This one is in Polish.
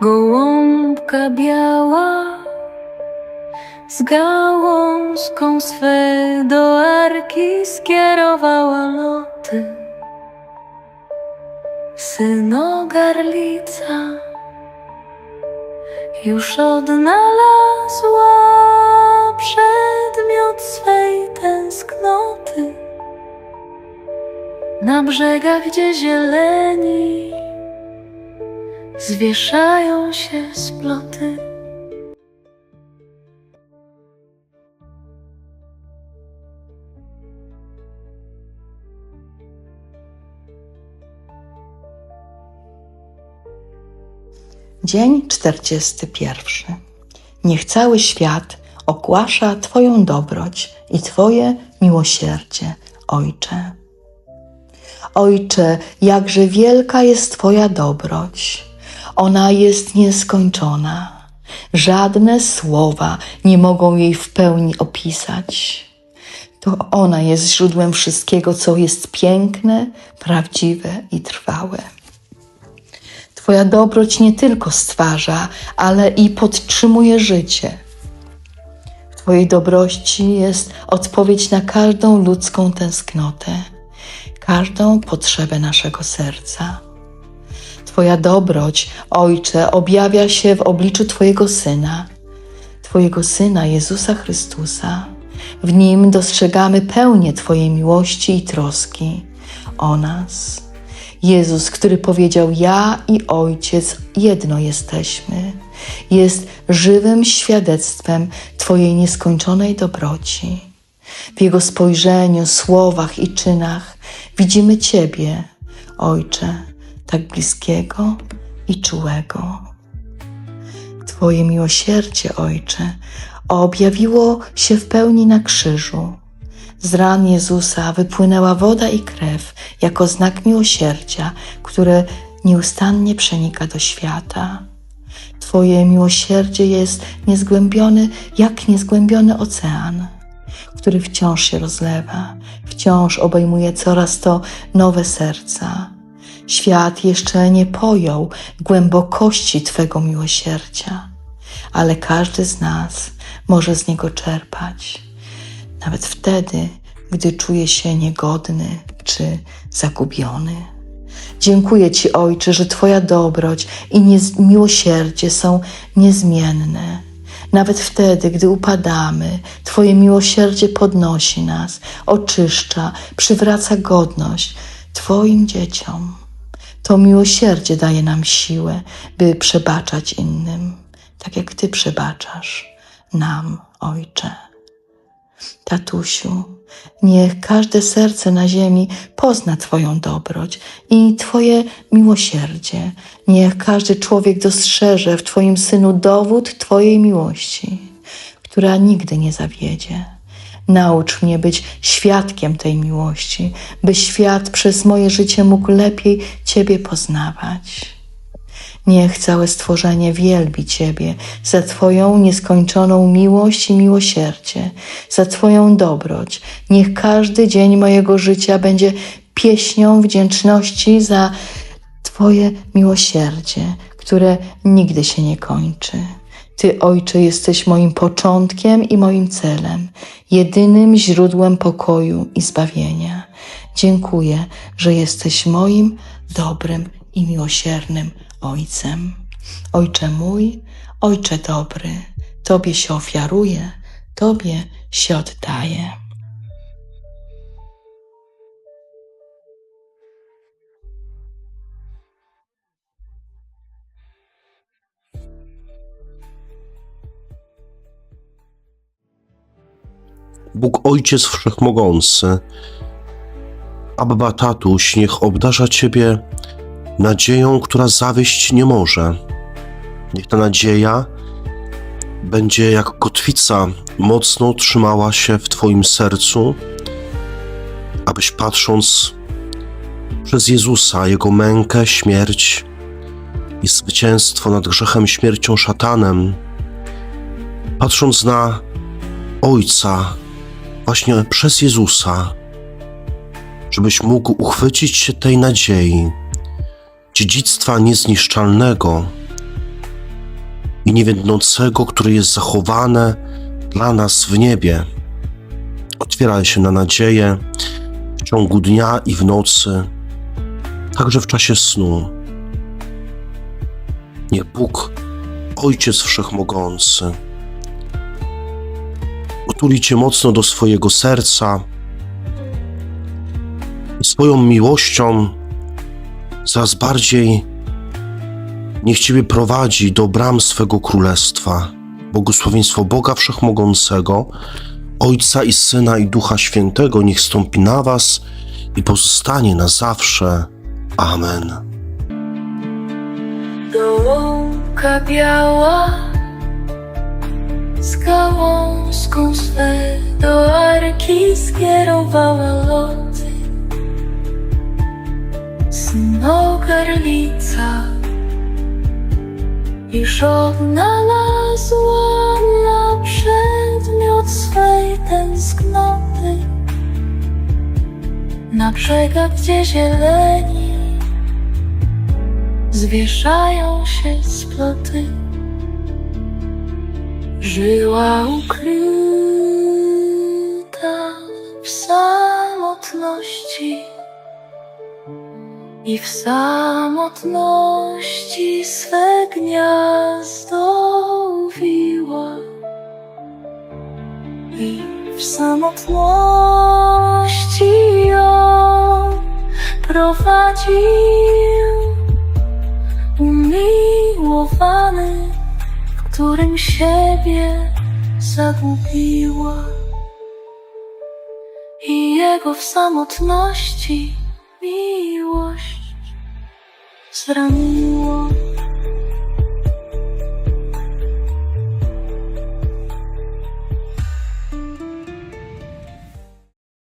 Gołąbka biała z gałązką swe do arki skierowała loty. Synogarlica już odnalazła przedmiot swej tęsknoty na brzegach, gdzie zieleni zwieszają się sploty. Dzień 41. Niech cały świat ogłasza Twoją dobroć i Twoje miłosierdzie, Ojcze. Ojcze, jakże wielka jest Twoja dobroć. Ona jest nieskończona. Żadne słowa nie mogą jej w pełni opisać. To ona jest źródłem wszystkiego, co jest piękne, prawdziwe i trwałe. Twoja dobroć nie tylko stwarza, ale i podtrzymuje życie. W Twojej dobroci jest odpowiedź na każdą ludzką tęsknotę, każdą potrzebę naszego serca. Twoja dobroć, Ojcze, objawia się w obliczu Twojego Syna, Twojego Syna Jezusa Chrystusa. W Nim dostrzegamy pełnię Twojej miłości i troski o nas. Jezus, który powiedział: Ja i Ojciec jedno jesteśmy, jest żywym świadectwem Twojej nieskończonej dobroci. W Jego spojrzeniu, słowach i czynach widzimy Ciebie, Ojcze, tak bliskiego i czułego. Twoje miłosierdzie, Ojcze, objawiło się w pełni na krzyżu. Z ran Jezusa wypłynęła woda i krew jako znak miłosierdzia, które nieustannie przenika do świata. Twoje miłosierdzie jest niezgłębiony jak niezgłębiony ocean, który wciąż się rozlewa, wciąż obejmuje coraz to nowe serca. Świat jeszcze nie pojął głębokości Twego miłosierdzia, ale każdy z nas może z niego czerpać nawet wtedy, gdy czuje się niegodny czy zagubiony. Dziękuję Ci, Ojcze, że Twoja dobroć i miłosierdzie są niezmienne. Nawet wtedy, gdy upadamy, Twoje miłosierdzie podnosi nas, oczyszcza, przywraca godność Twoim dzieciom. To miłosierdzie daje nam siłę, by przebaczać innym, tak jak Ty przebaczasz nam, Ojcze. Tatusiu, niech każde serce na ziemi pozna Twoją dobroć i Twoje miłosierdzie. Niech każdy człowiek dostrzeże w Twoim synu dowód Twojej miłości, która nigdy nie zawiedzie. Naucz mnie być świadkiem tej miłości, by świat przez moje życie mógł lepiej Ciebie poznawać. Niech całe stworzenie wielbi Ciebie za Twoją nieskończoną miłość i miłosierdzie, za Twoją dobroć. Niech każdy dzień mojego życia będzie pieśnią wdzięczności za Twoje miłosierdzie, które nigdy się nie kończy. Ty, Ojcze, jesteś moim początkiem i moim celem, jedynym źródłem pokoju i zbawienia. Dziękuję, że jesteś moim dobrym i miłosiernym Ojcem. Ojcze mój, Ojcze dobry, Tobie się ofiaruję, Tobie się oddaję. Bóg Ojciec Wszechmogący, Abba Tatuś, niech obdarza Ciebie nadzieją, która zawieść nie może. Niech ta nadzieja będzie jak kotwica mocno trzymała się w Twoim sercu, abyś patrząc przez Jezusa, Jego mękę, śmierć i zwycięstwo nad grzechem, śmiercią, szatanem, patrząc na Ojca, właśnie przez Jezusa, żebyś mógł uchwycić się tej nadziei, dziedzictwa niezniszczalnego, i niewiedzącego, które jest zachowane dla nas w niebie. Otwiera się na nadzieję w ciągu dnia i w nocy, także w czasie snu. Niech Bóg, Ojciec Wszechmogący, Cię mocno do swojego serca swoją miłością coraz bardziej niech Ciebie prowadzi do bram swego królestwa. Błogosławieństwo Boga Wszechmogącego, Ojca i Syna i Ducha Świętego niech stąpi na Was i pozostanie na zawsze. Amen. Biała z gałązką swe do arki skierowała loty. Synogarlica już odnalazła na przedmiot swej tęsknoty. Na brzegach, gdzie zieleni zwieszają się sploty. Żyła ukryta w samotności i w samotności swe gniazdo uwiła. I w samotności ją prowadził umiłowany, którym siebie zagubiła. I jego w samotności miłość zraniło.